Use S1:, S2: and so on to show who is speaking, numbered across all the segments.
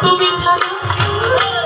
S1: তুমি ছাড়া।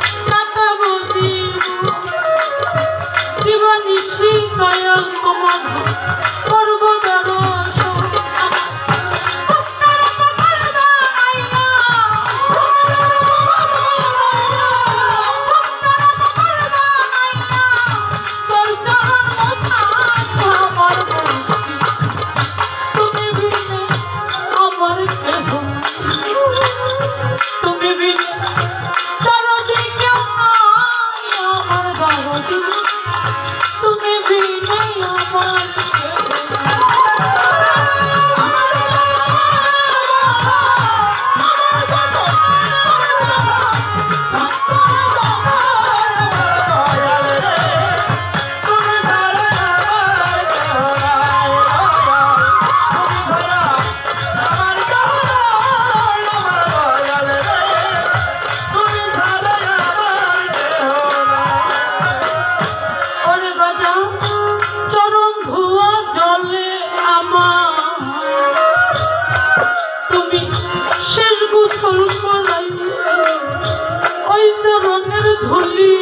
S1: রঙের ধুলি।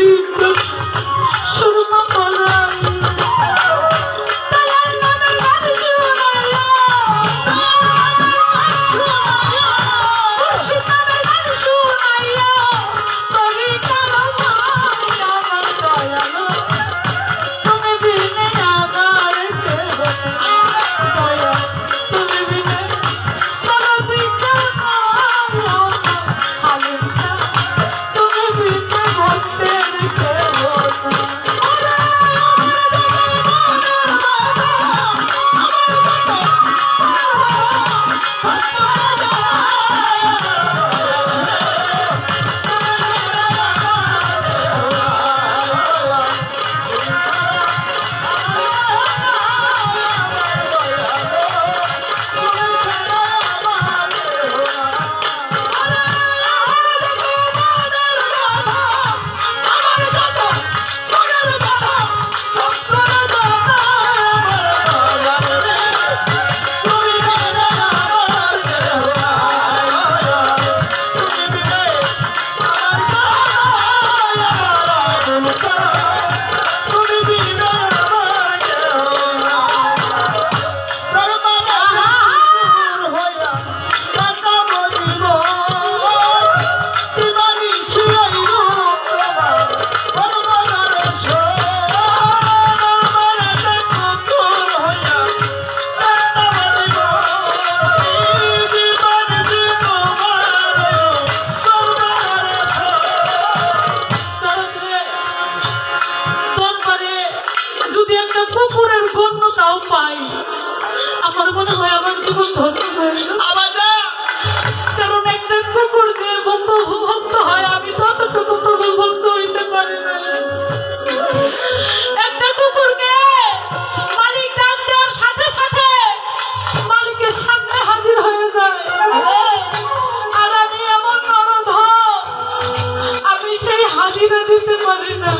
S1: Ashley আমার জীবন ধন্য হয়েছে কারণ একটা কুকুর যে বহু হয় আমি ততটুকু প্রভু হইতে পারি না। একটা কুকুরকে মালিক ডাক সাথে সাথে মালিকের সামনে হাজির হয়ে যায়। আর আমি এমন নরধ আমি সেই হাজিরা দিতে পারি না।